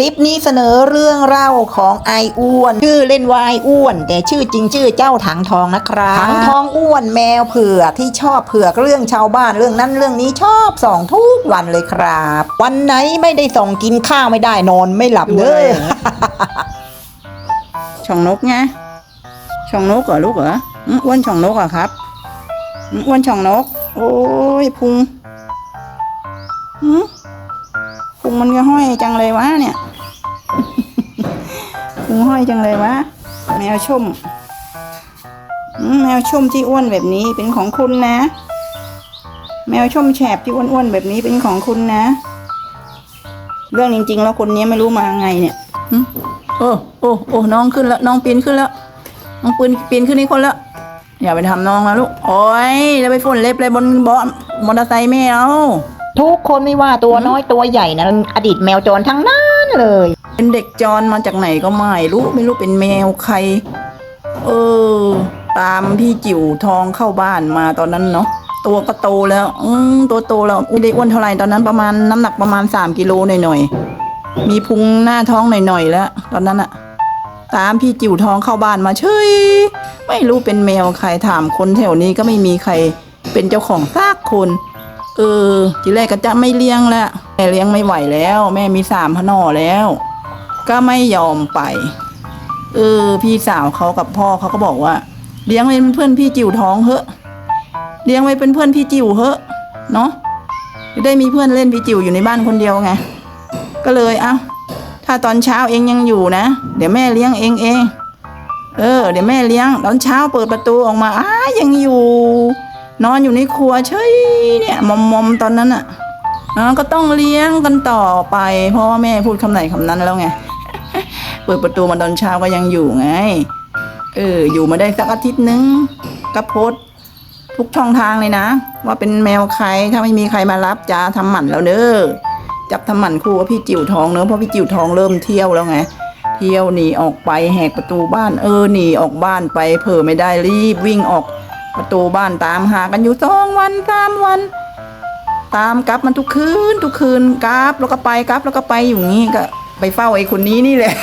คลิปนี้เสนอเรื่องเล่าของไออ้วน ชื่อเล่นวายอ้วน แต่ชื่อจริงชื่อเจ้าถังทองนะครับถังทองอ้วนแมวเผือกที่ชอบเผือกเรื่องชาวบ้านเรื่องนั้นเรื่องนี้ชอบส่องทุกวันเลยครับ วันไหนไม่ได้ส่องกินข้าวไม่ได้นอนไม่หลับเลยช่องนกไงช่องนกเหรอลูกเหรออ้วนช่องนกเหรอครับอ้วนช่องนก โอ้ยพุงพุงมันก็ห้อยจังเลยวะเนี่ย พุงห้อยจังเลยวะ แมวชุ่มอืมแมวชุ่มที่อ้วนแบบนี้เป็นของคุณนะ แมวชุ่มแฉบที่อ้วนๆแบบนี้เป็นของคุณนะ เรื่องจริง ๆ แล้วคนนี้ไม่รู้มาไงเนี่ยหึโอ้โอ้โอ้น้องขึ้นแล้ว น้องปีนขึ้นแล้ว น้องปีนปีนขึ้นนี่คนแล้วอย่าไปทำน้องนะลูก โอ้ยจะไปฝนเล็บเลยบนเบาะมอเตอร์ไซค์ไม่เอาทุกคนไม่ว่าตัวน้อยตัวใหญ่นะอดีตแมวจรทั้งนั้นเลย เป็นเด็กจรมาจากไหนก็ไม่รู้ไม่รู้เป็นแมวใคร เออ ตามพี่จิ๋วทองเข้าบ้านมาตอนนั้นเนาะตัวก็โตแล้ว อืมตัวโตแล้วไม่ได้อ้วนเท่าไหร่ตอนนั้นประมาณน้ำหนักประมาณสามกิโลหน่อยๆมีพุงหน้าท้องหน่อยๆแล้ว ตอนนั้นอะตามพี่จิ๋วทองเข้าบ้านมาเฉยไม่รู้เป็นแมวใครถามคนแถวนี้ก็ไม่มีใครเป็นเจ้าของซากคน เออ ทีแรกก็จะไม่เลี้ยงแล้วแม่เลี้ยงไม่ไหวแล้ว แม่มีสามพนอแล้ว ก็ไม่ยอมไป เออ พี่สาวเขากับพ่อเขาก็บอกว่า เลี้ยงไว้เป็นเพื่อนพี่จิ๋วท้องเหอะ เลี้ยงไว้เป็นเพื่อนพี่จิ๋วเหอะ เนาะจะได้มีเพื่อนเล่นพี่จิ๋วอยู่ในบ้านคนเดียวไง ก็เลยเอ้า ถ้าตอนเช้าเองยังอยู่นะ เดี๋ยวแม่เลี้ยงเองเอง เออ เดี๋ยวแม่เลี้ยง ตอนเช้าเปิดประตูออกมาอ้ายังอยู่ นอนอยู่ในครัวเฉยเนี่ยมอมมอมตอนนั้นอะอะก็ต้องเลี้ยงกันต่อไป เพราะว่าแม่พูดคำไหนคำนั้นแล้วไง เปิดประตูมาตอนเช้าก็ยังอยู่ไง เออ อยู่มาได้สักอาทิตย์นึงก็โพสทุกช่องทางเลยนะ ว่าเป็นแมวใครถ้าไม่มีใครมารับจะทำหมันแล้วเด้อจับทำหมันคู่กับพี่จิ๋วทองเนอะเพราะพี่จิ๋วทองเริ่มเที่ยวแล้วไงเที่ยวหนีออกไปแหกประตูบ้านเออหนีออกบ้านไปเผลอไม่ได้รีบวิ่งออกประตูบ้านตามหากันอยู่สองวันสามวัน ตามกลับมันทุกคืนทุกคืนกราฟแล้วก็ไปกราฟแล้วก็ไปอยู่งี้ก็ ไปเฝ้าไอ้คนนี้นี่แหละ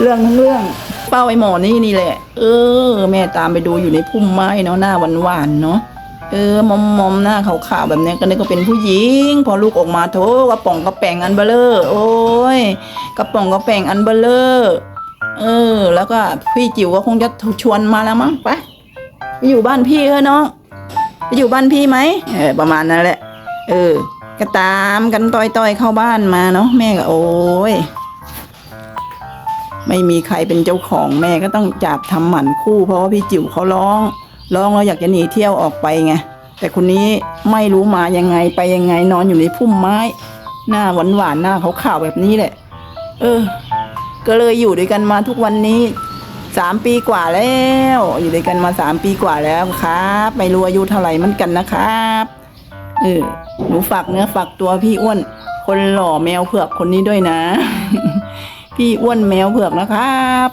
เรื่องทั้งเรื่องเฝ้าไอ้หมอนี่นี่แหละ เออ แม่ตามไปดูอยู่ในพุ่มไม้เนาะหน้าหวานๆเนาะเออมอมมอมหน้าขาวๆแบบนี้ก็นึกว่าเป็นผู้หญิง พอลูกออกมาโถกระป๋องกระแปงอันเบลเลอร์โอ้ยกระป๋องกระแปงอันเบลเลอร์เออ แล้วก็พี่จิ๋วก็คงจะชวนมาแล้วมั้งไปไปอยู่บ้านพี่เออน้องไปอยู่บ้านพี่ไหมเออประมาณนั้นแหละ เออ ก็ตามกันต่อยๆเข้าบ้านมาเนาะแม่ก็โอ้ยไม่มีใครเป็นเจ้าของแม่ก็ต้องจับทำหมันคู่ เพราะว่าพี่จิ๋วเขาร้อง ร้องแล้วอยากจะหนีเที่ยวออกไปไงแต่คนนี้ไม่รู้มายังไงไปยังไงนอนอยู่ในพุ่มไม้ หน้าหวานหวานๆหน้าขาวๆแบบนี้แหละ เออ ก็เลยอยู่ด้วยกันมาทุกวันนี้สามปีกว่าแล้ว อยู่ด้วยกันมาสามปีกว่าแล้วครับ ไม่รู้อายุเท่าไหร่มือนกันนะครับ เออ หนูฝากเนื้อฝากตัวพี่อ้วน คนหล่อแมวเผือกคนนี้ด้วยนะ พี่อ้วนแมวเผือกนะครับ